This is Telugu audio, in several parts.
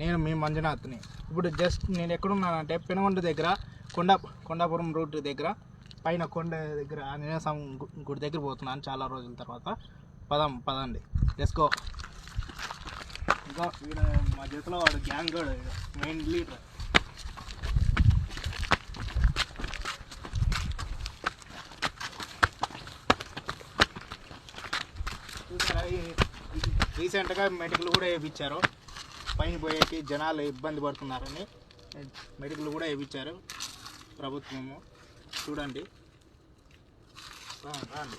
నేను మీ మంజునాథ్ని. ఇప్పుడు జస్ట్ నేను ఎక్కడున్నానంటే పెనుగొండ దగ్గర కొండ కొండాపురం రూట్ దగ్గర పైన కొండ దగ్గర ఆంజనేయ స్వామి గుడి దగ్గర పోతున్నాను చాలా రోజుల తర్వాత. పదం పదండి. లెట్స్ ఇంకా వీడు మా చేతిలో వాడు గ్యాంగ్ గడు మెయిన్ లీడర్ చూసారా రీసెంట్గా మెడికల్ కూడా వేయించారు. పైన పోయేకి జనాలు ఇబ్బంది పడుతున్నారని మెడికల్ కూడా ఇవ్వించారు ప్రభుత్వము. చూడండి. రాండి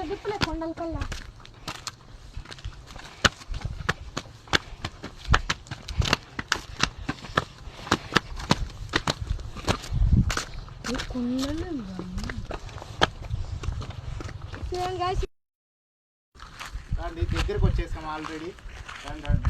అట్లా దిప్పులే కొండల కల్లా. దగ్గరికి వచ్చేసాం ఆల్రెడీ రండి రండి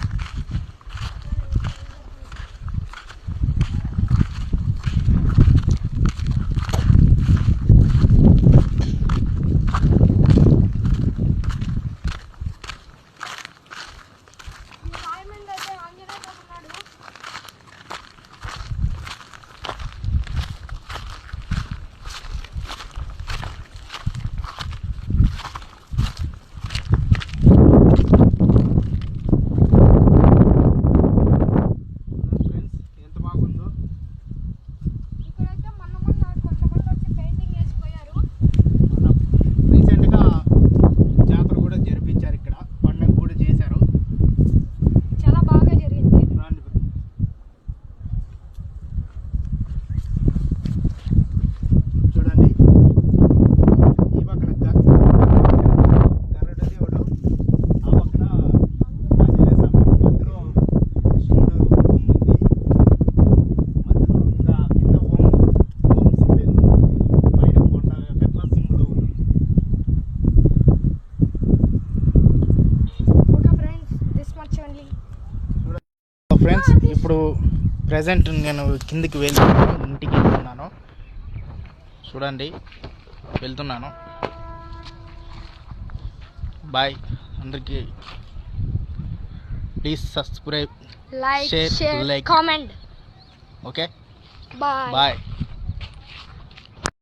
ఫ్రెండ్స్ ఇప్పుడు ప్రజెంట్ నేను కిందికి వెళ్తున్నాను ఇంటికి వెళ్తున్నాను. చూడండి వెళ్తున్నాను. బాయ్ అందరికీ please subscribe like share like. Comment okay bye bye